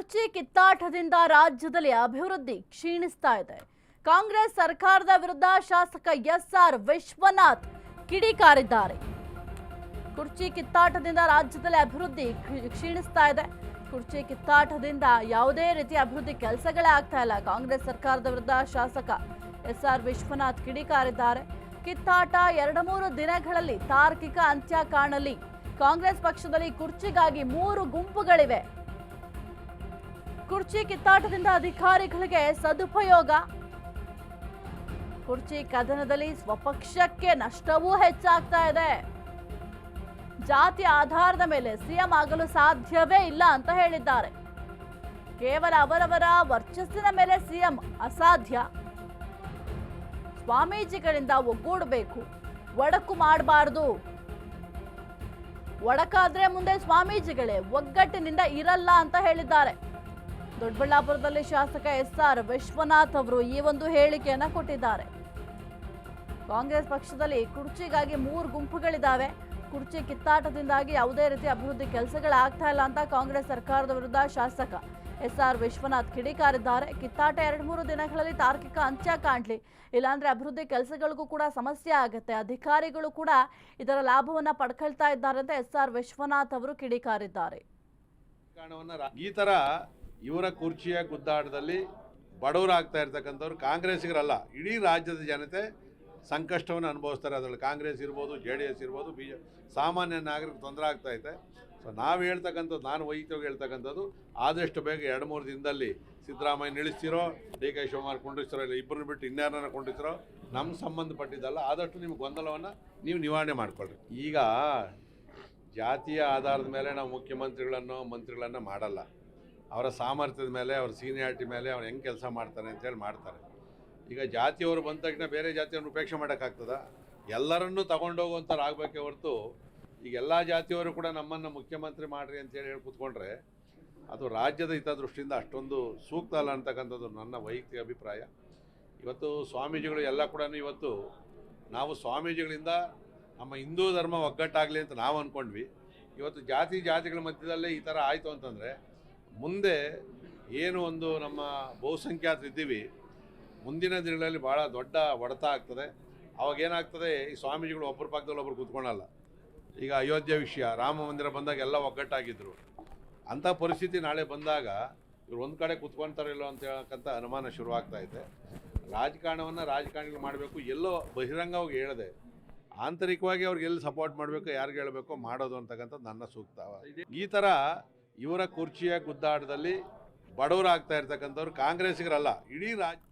ಕುರ್ಚಿ ಕಿತ್ತಾಟದಿಂದ ರಾಜ್ಯದಲ್ಲಿ ಅಭಿವೃದ್ಧಿ ಕ್ಷೀಣಿಸ್ತಾ ಇದೆ. ಕಾಂಗ್ರೆಸ್ ಸರ್ಕಾರದ ವಿರುದ್ಧ ಶಾಸಕ ಎಸ್ ಆರ್ ವಿಶ್ವನಾಥ್ ಕಿಡಿಕಾರಿದ್ದಾರೆ ಕುರ್ಚಿ ಕಿತ್ತಾಟದಿಂದ ರಾಜ್ಯದಲ್ಲಿ ಅಭಿವೃದ್ಧಿ ಕ್ಷಿ- ಕ್ಷೀಣಿಸ್ತಾ ಇದೆ. ಕುರ್ಚಿ ಕಿತ್ತಾಟದಿಂದ ಯಾವುದೇ ರೀತಿ ಅಭಿವೃದ್ಧಿ ಕೆಲಸಗಳೇ ಆಗ್ತಾ ಇಲ್ಲ. ಕಾಂಗ್ರೆಸ್ ಸರ್ಕಾರದ ವಿರುದ್ಧ ಶಾಸಕ ಎಸ್ ಆರ್ ವಿಶ್ವನಾಥ್ ಕಿಡಿಕಾರಿದ್ದಾರೆ ಕಿತ್ತಾಟ ಎರಡು ಮೂರು ದಿನಗಳಲ್ಲಿ ತಾರ್ಕಿಕ ಅಂತ್ಯ ಕಾಣಲಿ. ಕಾಂಗ್ರೆಸ್ ಪಕ್ಷದಲ್ಲಿ ಕುರ್ಚಿಗಾಗಿ ಮೂರು ಗುಂಪುಗಳಿವೆ. ಕುರ್ಚಿ ಕಿತ್ತಾಟದಿಂದ ಅಧಿಕಾರಿಗಳಿಗೆ ಸದುಪಯೋಗ. ಕುರ್ಚಿ ಕದನದಲ್ಲಿ ಸ್ವಪಕ್ಷಕ್ಕೆ ನಷ್ಟವೂ ಹೆಚ್ಚಾಗ್ತಾ ಇದೆ. ಜಾತಿ ಆಧಾರದ ಮೇಲೆ ಸಿಎಂ ಆಗಲು ಸಾಧ್ಯವೇ ಇಲ್ಲ ಅಂತ ಹೇಳಿದ್ದಾರೆ. ಕೇವಲ ಅವರವರ ವರ್ಚಸ್ಸಿನ ಮೇಲೆ ಸಿಎಂ ಅಸಾಧ್ಯ. ಸ್ವಾಮೀಜಿಗಳಿಂದ ಒಗ್ಗೂಡಬೇಕು. ಒಡಕು ಮಾಡಬಾರ್ದು. ಒಡಕಾದ್ರೆ ಮುಂದೆ ಸ್ವಾಮೀಜಿಗಳೇ ಒಗ್ಗಟ್ಟಿನಿಂದ ಇರಲ್ಲ ಅಂತ ಹೇಳಿದ್ದಾರೆ. ದೊಡ್ಡಬಳ್ಳಾಪುರದಲ್ಲಿ ಶಾಸಕ ಎಸ್ ಆರ್ ವಿಶ್ವನಾಥ್ ಅವರು ಈ ಒಂದು ಹೇಳಿಕೆಯನ್ನ ಕೊಟ್ಟಿದ್ದಾರೆ. ಕಾಂಗ್ರೆಸ್ ಪಕ್ಷದಲ್ಲಿ ಕುರ್ಚಿಗಾಗಿ ಮೂರು ಗುಂಪುಗಳಿದ್ದಾವೆ. ಕುರ್ಚಿ ಕಿತ್ತಾಟದಿಂದಾಗಿ ಯಾವುದೇ ರೀತಿ ಅಭಿವೃದ್ಧಿ ಕೆಲಸಗಳಾಗ್ತಾ ಇಲ್ಲ ಅಂತ ಕಾಂಗ್ರೆಸ್ ಸರ್ಕಾರದ ವಿರುದ್ಧ ಶಾಸಕ ಎಸ್ ಆರ್ ವಿಶ್ವನಾಥ್ ಕಿಡಿಕಾರಿದ್ದಾರೆ. ಕಿತ್ತಾಟ ಎರಡು ಮೂರು ದಿನಗಳಲ್ಲಿ ತಾರ್ಕಿಕ ಅಂತ್ಯ ಕಾಣ್ಲಿ. ಇಲ್ಲಾಂದ್ರೆ ಅಭಿವೃದ್ಧಿ ಕೆಲಸಗಳಿಗೂ ಕೂಡ ಸಮಸ್ಯೆ ಆಗುತ್ತೆ. ಅಧಿಕಾರಿಗಳು ಕೂಡ ಇದರ ಲಾಭವನ್ನ ಪಡ್ಕೊಳ್ತಾ ಇದ್ದಾರೆ ಅಂತ ಎಸ್ ಆರ್ ವಿಶ್ವನಾಥ್ ಅವರು ಕಿಡಿಕಾರಿದ್ದಾರೆ. ಈ ತರ ಇವರ ಕುರ್ಚಿಯ ಗುದ್ದಾಟದಲ್ಲಿ ಬಡವರಾಗ್ತಾ ಇರ್ತಕ್ಕಂಥವ್ರು ಕಾಂಗ್ರೆಸ್ಸಿಗರಲ್ಲ, ಇಡೀ ರಾಜ್ಯದ ಜನತೆ ಸಂಕಷ್ಟವನ್ನು ಅನುಭವಿಸ್ತಾರೆ. ಅದರಲ್ಲಿ ಕಾಂಗ್ರೆಸ್ ಇರ್ಬೋದು, ಜೆ ಡಿ ಎಸ್ ಇರ್ಬೋದು, ಬಿ ಜೆ, ಸಾಮಾನ್ಯ ನಾಗರಿಕ ತೊಂದರೆ ಆಗ್ತಾ ಐತೆ ಸೊ ನಾವು ಹೇಳ್ತಕ್ಕಂಥದ್ದು, ನಾನು ವೈಯಕ್ತಿಕವಾಗಿ ಹೇಳ್ತಕ್ಕಂಥದ್ದು, ಆದಷ್ಟು ಬೇಗ ಎರಡು ಮೂರು ದಿನದಲ್ಲಿ ಸಿದ್ದರಾಮಯ್ಯ ನಿಲ್ಲಿಸ್ತಿರೋ, ಡಿ ಕೆ ಶಿವಕುಮಾರ್ ಕೊಂಡಿಸ್ತಿರೋ, ಇಲ್ಲ ಇಬ್ಬರನ್ನ ಬಿಟ್ಟು ಇನ್ಯಾರನ್ನ ಕೊಂಡಿಸ್ತಿರೋ ನಮ್ಮ ಸಂಬಂಧಪಟ್ಟಿದ್ದಲ್ಲ, ಆದಷ್ಟು ನಿಮ್ಮ ಗೊಂದಲವನ್ನು ನೀವು ನಿವಾರಣೆ ಮಾಡಿಕೊಳ್ರಿ. ಈಗ ಜಾತಿಯ ಆಧಾರದ ಮೇಲೆ ನಾವು ಮುಖ್ಯಮಂತ್ರಿಗಳನ್ನು, ಮಂತ್ರಿಗಳನ್ನು ಮಾಡಲ್ಲ. ಅವರ ಸಾಮರ್ಥ್ಯದ ಮೇಲೆ, ಅವ್ರ ಸೀನಿಯಾರಿಟಿ ಮೇಲೆ ಅವ್ರು ಹೆಂಗೆ ಕೆಲಸ ಮಾಡ್ತಾರೆ ಅಂತೇಳಿ ಮಾಡ್ತಾರೆ. ಈಗ ಜಾತಿಯವರು ಬಂದ ತಕ್ಷಣ ಬೇರೆ ಜಾತಿಯವ್ರನ್ನ ಉಪೇಕ್ಷೆ ಮಾಡೋಕ್ಕಾಗ್ತದ ಎಲ್ಲರನ್ನೂ ತಗೊಂಡೋಗುವಂಥವ್ರು ಆಗಬೇಕೇ ಹೊರತು ಈಗ ಎಲ್ಲ ಜಾತಿಯವರು ಕೂಡ ನಮ್ಮನ್ನು ಮುಖ್ಯಮಂತ್ರಿ ಮಾಡಿರಿ ಅಂತೇಳಿ ಹೇಳಿ ಕೂತ್ಕೊಂಡ್ರೆ ಅದು ರಾಜ್ಯದ ಹಿತದೃಷ್ಟಿಯಿಂದ ಅಷ್ಟೊಂದು ಸೂಕ್ತ ಅಲ್ಲ ಅಂತಕ್ಕಂಥದ್ದು ನನ್ನ ವೈಯಕ್ತಿಕ ಅಭಿಪ್ರಾಯ. ಇವತ್ತು ಸ್ವಾಮೀಜಿಗಳು ಎಲ್ಲ ಕೂಡ ಇವತ್ತು ನಾವು ಸ್ವಾಮೀಜಿಗಳಿಂದ ನಮ್ಮ ಹಿಂದೂ ಧರ್ಮ ಒಗ್ಗಟ್ಟಾಗಲಿ ಅಂತ ನಾವು ಅಂದ್ಕೊಂಡ್ವಿ ಇವತ್ತು ಜಾತಿ ಜಾತಿಗಳ ಮಧ್ಯದಲ್ಲೇ ಈ ಥರ ಆಯಿತು ಅಂತಂದರೆ ಮುಂದೆ ಏನು ಒಂದು ನಮ್ಮ ಬಹುಸಂಖ್ಯಾತ ಇದ್ದೀವಿ, ಮುಂದಿನ ದಿನಗಳಲ್ಲಿ ಭಾಳ ದೊಡ್ಡ ಹೊಡೆತ ಆಗ್ತದೆ. ಅವಾಗ ಏನಾಗ್ತದೆ, ಈ ಸ್ವಾಮೀಜಿಗಳು ಒಬ್ಬರ ಪಕ್ಕದಲ್ಲಿ ಒಬ್ಬರು ಕೂತ್ಕೊಳ್ಳಲ್ಲ ಈಗ ಅಯೋಧ್ಯೆ ವಿಷಯ, ರಾಮ ಮಂದಿರ ಬಂದಾಗ ಎಲ್ಲ ಒಗ್ಗಟ್ಟಾಗಿದ್ದರು ಅಂಥ ಪರಿಸ್ಥಿತಿ ನಾಳೆ ಬಂದಾಗ ಇವ್ರು ಒಂದು ಕಡೆ ಕೂತ್ಕೊಳ್ತಾರೋ ಇಲ್ಲೋ ಅಂತ ಹೇಳಕ್ಕಂಥ ಅನುಮಾನ ಶುರುವಾಗ್ತಾ ಇದೆ. ರಾಜಕಾರಣವನ್ನು ರಾಜಕಾರಣಿಗಳು ಮಾಡಬೇಕು, ಎಲ್ಲೋ ಬಹಿರಂಗವಾಗಿ ಹೇಳಿದೆ. ಆಂತರಿಕವಾಗಿ ಅವ್ರಿಗೆ ಎಲ್ಲಿ ಸಪೋರ್ಟ್ ಮಾಡಬೇಕು, ಯಾರಿಗೆ ಹೇಳಬೇಕು ಮಾಡೋದು ಅಂತಕ್ಕಂಥದ್ದು ನನ್ನ ಸೂಕ್ತ. ಈ ಥರ ಇವರ ಕುರ್ಚಿಯ ಗುದ್ದಾಟದಲ್ಲಿ ಬಡವರಾಗ್ತಾ ಇರ್ತಕ್ಕಂಥವ್ರು ಕಾಂಗ್ರೆಸ್ಸಿಗರಲ್ಲ ಇಡೀ ರಾಜ್ಯ